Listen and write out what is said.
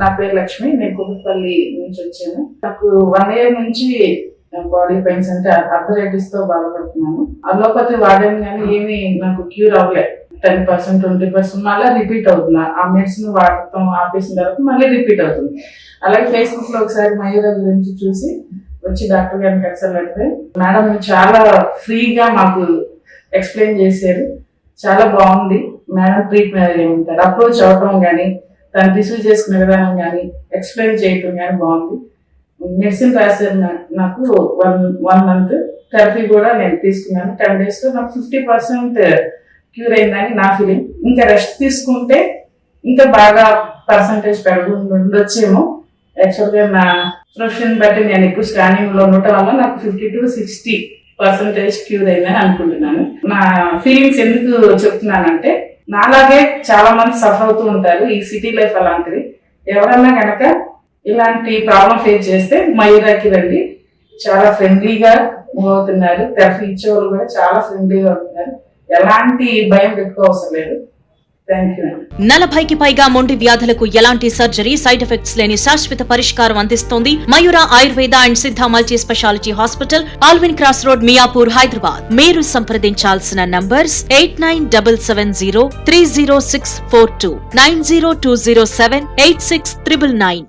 నా పేరు లక్ష్మి నేను కుటుంబపల్లి నుంచి వచ్చాను. నాకు వన్ ఇయర్ నుంచి బాడీ పెయిన్స్ అంటే అర్థరైటిస్తో బాధపడుతున్నాను. అలోపతి వాడాను కానీ ఏమీ నాకు క్యూర్ అవ్వలేదు టెన్ పర్సెంట్ ట్వంటీ పర్సెంట్ మళ్ళీ రిపీట్ అవుతుంది ఆ మెడిసిన్ వాడటం ఆపేసిన తర్వాత మళ్ళీ రిపీట్ అవుతుంది. అలాగే ఫేస్బుక్లో ఒకసారి మయూర గురించి చూసి వచ్చి డాక్టర్ గారిని కన్సల్ట్ మేడం చాలా ఫ్రీగా మాకు ఎక్స్ప్లెయిన్ చేశారు. చాలా బాగుంది. మేడం ట్రీట్మెంట్ ఏమంటారు అప్రోచ్ అవటం కానీ దాన్ని రిసీవ్ చేసుకునే విధానం కానీ ఎక్స్ప్లెయిన్ చేయటం కానీ బాగుంది. మెడిసిన్ రాశారు నాకు వన్ వన్ మంత్. థెరపీ కూడా నేను తీసుకున్నాను. టెన్ డేస్లో నాకు ఫిఫ్టీ పర్సెంట్ క్యూర్ అయిందని నా ఫీలింగ్. ఇంకా రెస్ట్ తీసుకుంటే ఇంకా బాగా పర్సంటేజ్ పెరుగు ఉండొచ్చేమో. యాక్చువల్గా నా ప్రొఫెషన్ బట్టి నేను ఎక్కువ స్కానింగ్లో ఉండటం వల్ల నాకు fifty to sixty percentage cure అయిందని అనుకుంటున్నాను. నా ఫీలింగ్స్ ఎందుకు చెప్తున్నానంటే నాలాగే చాలా మంది సఫర్ అవుతూ ఉంటారు ఈ సిటీ లైఫ్ అలాంటిది. ఎవరన్నా కనుక ఇలాంటి ప్రాబ్లం ఫేస్ చేస్తే మయూరాకి రండి. చాలా ఫ్రెండ్లీగా మూవ్ అవుతున్నారు. థెరపీ ఇచ్చేవాళ్ళు కూడా చాలా ఫ్రెండ్లీగా ఉంటున్నారు. ఎలాంటి భయం పెట్టుకో అవసరం లేదు. నలభైకి పైగా మొండి వ్యాధులకు ఎలాంటి సర్జరీ సైడ్ ఎఫెక్ట్స్ లేని శాశ్వత పరిష్కారం అందిస్తోంది Mayura Ayurveda and Siddha multi speciality hospital Allwyn cross road Miyapur Hyderabad. మీరు సంప్రదించాల్సిన numbers eight nine double seven zero three zero six four two nine zero two zero seven eight six triple nine.